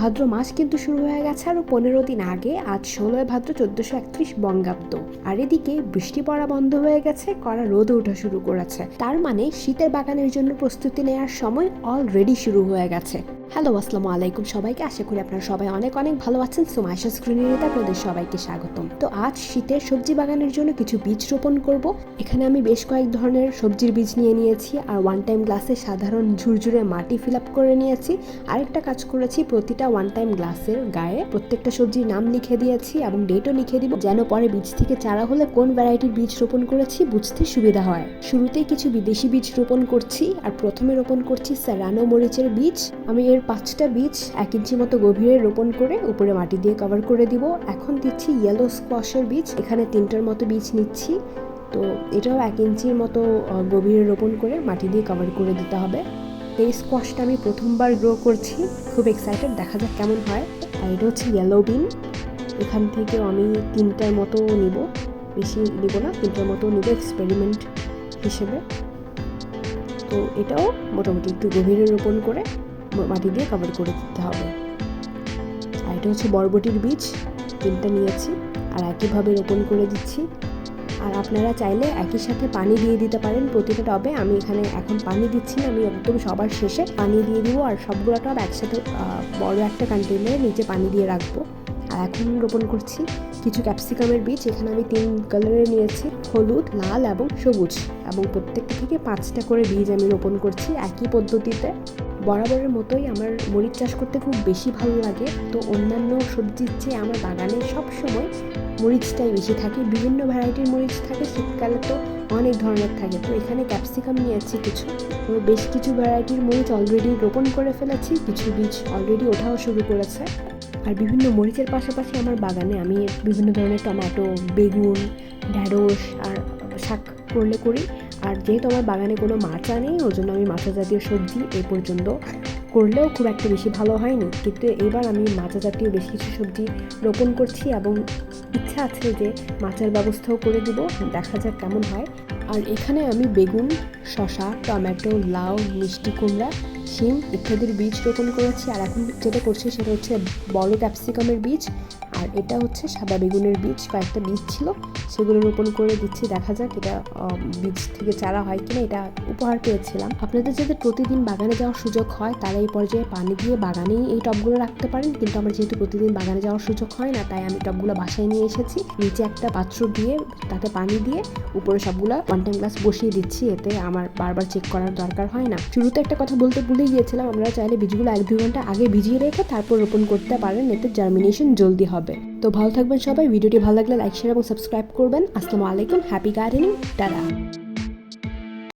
ভাদ্র মাস কিন্তু শুরু হয়ে গেছে আরও পনেরো দিন আগে, আজ ষোলোই ভাদ্র চোদ্দশো একত্রিশ বঙ্গাব্দ। আর এদিকে বৃষ্টি পড়া বন্ধ হয়ে গেছে, কড়া রোদ ওঠা শুরু করেছে। তার মানে শীতের বাগানের জন্য প্রস্তুতি নেওয়ার সময় অলরেডি শুরু হয়ে গেছে। হ্যালো, আসসালামু আলাইকুম সবাইকে। আশা করি আপনারা সবাই অনেক অনেক ভালো আছেন। সোমাইশা স্ক্রিনের আপনাদের সবাইকে স্বাগতম। তো আজ শীতের সবজি বাগানের জন্য কিছু বীজ রোপণ করব। এখানে আমি বেশ কয়েক ধরনের সবজির বীজ নিয়ে নিয়েছি আর ওয়ান টাইম গ্লাসে সাধারণ ঝুরঝুরে মাটি ফিল আপ করে নিয়েছি। আরেকটা কাজ করেছি, প্রতিটা ওয়ান টাইম গ্লাসের গায়ে প্রত্যেকটা সবজির নাম লিখে দিয়েছি এবং ডেটও লিখে দিব, যেন পরে বীজ থেকে চারা হলে কোন ভ্যারাইটির বীজ রোপণ করেছি বুঝতে সুবিধা হয়। শুরুতেই কিছু বিদেশি বীজ রোপণ করছি আর প্রথমে রোপণ করছি স্যারানো মরিচের বীজ। আমি এর পাঁচটা বীজ এক ইঞ্চি মতো গভীরে রোপণ করে উপরে মাটি দিয়ে কভার করে দিব। এখন দিচ্ছি ইয়েলো স্কোয়াশের বীজ এখানে তিনটার মতো বীজ নিচ্ছি। তো এটাও এক ইঞ্চির মতো গভীরে রোপণ করে মাটি দিয়ে কভার করে দিতে হবে। এই স্কোয়াশটা আমি প্রথমবার গ্রো করছি। খুব এক্সাইটেড দেখা যাক কেমন হয়। আর এটা হচ্ছে ইয়েলো বিন এখান থেকেও আমি তিনটার মতো নিব। বেশি নিব না, তিনটার মতো নিব এক্সপেরিমেন্ট হিসেবে। তো এটাও মোটামুটি একটু গভীরে রোপণ করে মাটি দিয়ে কভার করে দিতে হবে। আর এটা হচ্ছে বরবটির বীজ, তিনটা নিয়েছি, আর একইভাবে রোপণ করে দিচ্ছি। আর আপনারা চাইলে একই সাথে পানি দিয়ে দিতে পারেন, প্রতিটা টবে। আমি এখানে এখন পানি দিচ্ছি না, আমি একদম সবার শেষে পানি দিয়ে দিব, আর সবগুলো টব একসাথে বড় একটা কন্টেনারে নিচে পানি দিয়ে রাখব। আর এখন রোপণ করছি কিছু ক্যাপসিকামের বীজ, এখানে আমি তিন কালারের নিয়েছি, হলুদ, লাল এবং সবুজ। এবং প্রত্যেকটা থেকে পাঁচটা করে বীজ আমি রোপণ করছি একই পদ্ধতিতে। বরাবরের মতোই আমার মরিচ চাষ করতে খুব বেশি ভালো লাগে। তো অন্যান্য সবজির চেয়ে আমার বাগানে সব সময় মরিচটাই বেশি থাকে। বিভিন্ন ভ্যারাইটির মরিচ থাকে, শীতকালে তো অনেক ধরনের থাকে। তো এখানে ক্যাপসিকাম নিয়েছি কিছু। তো বেশ কিছু ভ্যারাইটির মরিচ অলরেডি রোপণ করে ফেলেছি। কিছু বীজ অলরেডি ওঠাও শুরু করেছে। আর বিভিন্ন মরিচের পাশাপাশি আমার বাগানে আমি বিভিন্ন ধরনের টমেটো বেগুন, ঢ্যাঁড়স আর শাক করলে করি। আর যেহেতু আমার বাগানে কোনো মাচা নেই ওই জন্য আমি মাচা জাতীয় সবজি এ পর্যন্ত করলেও খুব একটা বেশি ভালো হয়নি। কিন্তু এবার আমি মাচা জাতীয় বেশ কিছু সবজি রোপণ করছি এবং ইচ্ছা আছে যে মাচার ব্যবস্থাও করে দেবো। দেখা যাক কেমন হয়। আর এখানে আমি বেগুন শশা টমেটো, লাউ, মিষ্টি কুমড়া, শিম ইত্যাদির বীজ রোপণ করেছি। আর এখন যেটা করছি সেটা হচ্ছে বড় ক্যাপসিকামের বীজ। আর এটা হচ্ছে সাদা বেগুনের বীজ কয়েকটা বীজ ছিল, সেগুলো রোপণ করে দিচ্ছি, দেখা যাক এটা বীজ থেকে চারা হয় কিনা, এটা উপহার পেয়েছিলাম। আপনাদের যাতে প্রতিদিন বাগানে যাওয়ার সুযোগ হয়, তারা এই পর্যায়ে পানি দিয়ে বাগানেই এই টবগুলো রাখতে পারেন, কিন্তু আমার যেহেতু প্রতিদিন বাগানে যাওয়ার সুযোগ হয় না, তাই আমি টবগুলো বাসায় নিয়ে এসেছি, নিচে একটা পাত্র দিয়ে, তাতে পানি দিয়ে, উপরে সবগুলো ওয়ান টাইম গ্লাস বসিয়ে দিচ্ছি, এতে আমার বারবার চেক করার দরকার হয় না। শুরুতে একটা কথা বলতে ভুলে গিয়েছিলাম আমরা চাইলে বীজগুলো এক দুই ঘণ্টা আগে ভিজিয়ে রেখে তারপর রোপণ করতে পারেন, এতে জার্মিনেশন জলদি হবে। তো ভালো থাকবেন সবাই। ভিডিওটি ভালো লাগলে লাইক শেয়ার এবং সাবস্ক্রাইব করবেন। আসসালামু আলাইকুম হ্যাপি গার্ডেনিং টাটা।